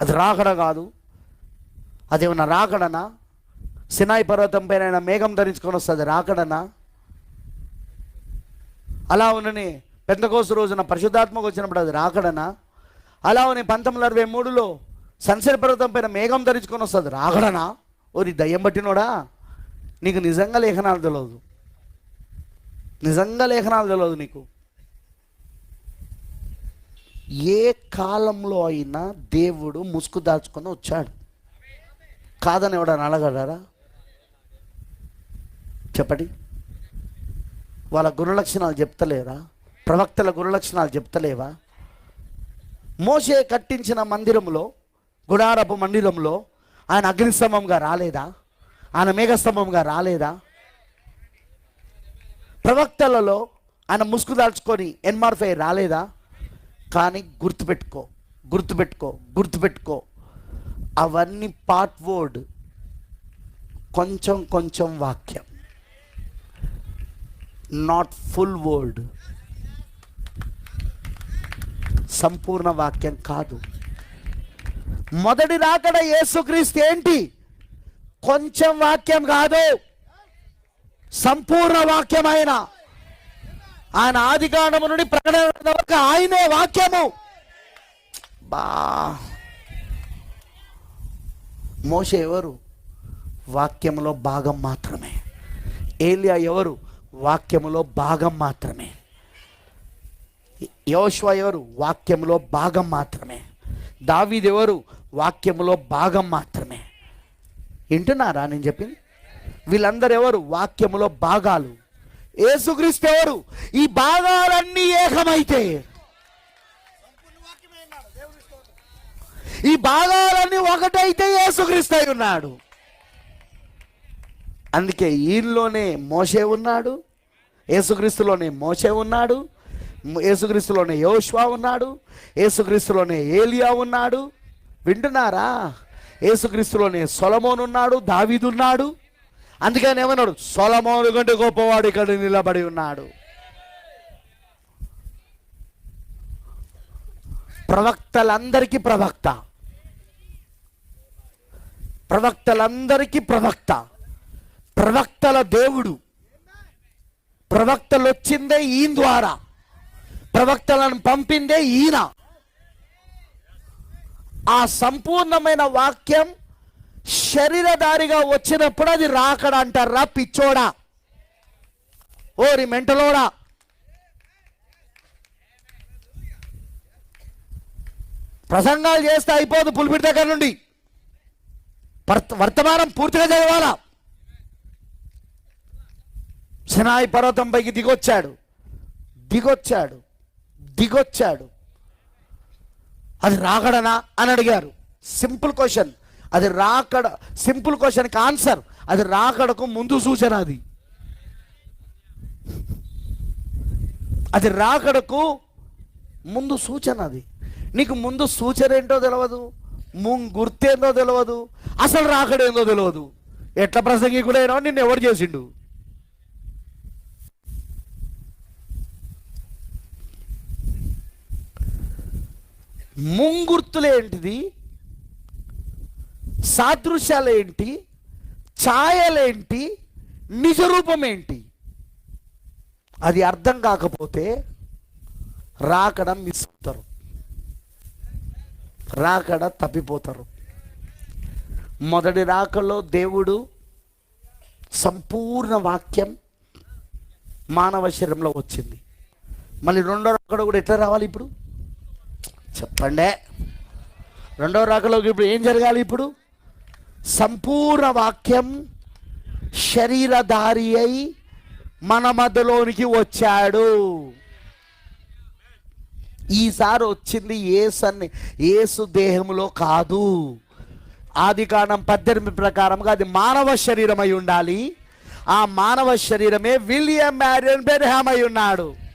అది రాకడ కాదు. అదేమన్నా రాకడనా? సినాయి పర్వతం పైన మేఘం ధరించుకొని వస్తుంది రాకడనా? అలా ఉన్నని పెద్దకోసు రోజున పరిశుద్ధాత్మకు వచ్చినప్పుడు అది రాకడనా? అలా ఉని పంతొమ్మిది అరవై మూడులో సన్సెట్ పర్వతం పైన మేఘం ధరించుకొని వస్తుంది రాకడనా? ఓ నీ దయ్యం పట్టినోడా? నీకు నిజంగా లేఖనాలు తెలియదు నిజంగా లేఖనాలు తెలియదు నీకు. ఏ కాలంలో అయినా దేవుడు ముసుగు దాచుకొని వచ్చాడు. కాదని ఎవడని అడగడారా చెప్పండి. వాళ్ళ గుణలక్షణాలు చెప్తలేరా? ప్రవక్తల గుణలక్షణాలు చెప్తలేవా? మోసే కట్టించిన మందిరంలో గుడారపు మందిరంలో ఆయన అగ్నిస్తంభంగా రాలేదా? ఆయన మేఘస్తంభంగా రాలేదా? ప్రవక్తలలో ఆయన ముసుగు దాల్చుకొని ఎన్మార్ఫై రాలేదా? కానీ గుర్తుపెట్టుకో గుర్తుపెట్టుకో గుర్తుపెట్టుకో. అవన్నీ పార్ట్ వర్డ్. కొంచెం కొంచెం వాక్యం. నాట్ ఫుల్ వర్డ్ సంపూర్ణ వాక్యం కాదు. మొదటి రాకడ యేసుక్రీస్తు ఏంటి? కొంచెం వాక్యం కాదు. సంపూర్ణ వాక్యమైన ఆయన ఆది కాండము నుండి ప్రకటన వరకు ఆయనే వాక్యము. బా. మోస ఎవరు? వాక్యములో భాగం మాత్రమే. ఏలియా ఎవరు? వాక్యములో భాగం మాత్రమే. యోశ్వ ఎవరు? వాక్యములో భాగం మాత్రమే. దావీద్ ఎవరు? వాక్యములో భాగం మాత్రమే. వింటున్నారా నేను చెప్పింది? వీళ్ళందరూ ఎవరు? వాక్యములో భాగాలు. ఏసుక్రీస్తు ఎవరు? ఈ భాగాలన్నీ ఏకమైతే. ఈ భాగాలన్నీ ఒకటైతే యేసుక్రీస్తు అయి ఉన్నాడు. అందుకే ఈయనలోనే మోసే ఉన్నాడు యేసుక్రీస్తులోనే మోసే ఉన్నాడు యేసుక్రీస్తులోనే యోష్వా ఉన్నాడు యేసుక్రీస్తులోనే ఏలియా ఉన్నాడు. వింటున్నారా? యేసుక్రీస్తులోనే సొలమోన్ ఉన్నాడు దావీదు ఉన్నాడు అందుకని ఏమన్నాడు? సొలమోను కంటే గొప్పవాడు ఇక్కడ నిలబడి ఉన్నాడు. ప్రవక్తలందరికీ ప్రవక్త. ప్రవక్తలందరికీ ప్రవక్త. ప్రవక్తల దేవుడు. ప్రవక్తలు వచ్చిందే ఈయన ద్వారా. ప్రవక్తలను పంపిందే ఈయన. ఆ సంపూర్ణమైన వాక్యం శరీరధారిగా వచ్చినప్పుడు అది రాకడ అంటారా పిచ్చోడా? ఓరి మెంటలోడా? ప్రసంగాలు చేస్తే అయిపోదు పులిపిడి దగ్గర నుండి. వర్త- వర్తమానం పూర్తిగా చదవాలా? సినాయి పర్వతం పైకి దిగొచ్చాడు. దిగొచ్చాడు. దిగొచ్చాడు. అది రాకడనా అని అడిగారు. Simple question. అది రాకడ సింపుల్ క్వశ్చన్కి ఆన్సర్. అది రాకడకు ముందు సూచన అది. అది రాకడకు ముందు సూచన అది. నీకు ముందు సూచన ఏంటో తెలియదు ముందు గుర్తేందో తెలియదు అసలు రాకడేందో తెలియదు ఎట్లా ప్రసంగికుడైనా నిన్ను ఎవరు చేసిండు? ముంగుర్తులేంటిది సాదృశ్యాలేంటి? ఛాయలేంటి? నిజరూపం ఏంటి అది అర్థం కాకపోతే రాకడ మిస్ అవుతారు రాకడ తప్పిపోతారు. మొదటి రాకలో దేవుడు సంపూర్ణ వాక్యం మానవ శరీరంలో వచ్చింది. మళ్ళీ రెండో రాకడ కూడా ఎట్లా రావాలి ఇప్పుడు? చెప్పండి. రెండవ రాకలోకి ఇప్పుడు ఏం జరగాలి ఇప్పుడు? సంపూర్ణ వాక్యం శరీరధారి అయి మన మధ్యలోనికి వచ్చాడు. ఈసారి వచ్చింది ఏసన్ని ఏసు దేహంలో కాదు. ఆది కాండం పద్దెనిమిది ప్రకారంగా అది మానవ శరీరం అయి ఉండాలి. ఆ మానవ శరీరమే విలియం మ్యారియన్ బెర్హామ్ అయి ఉన్నాడు.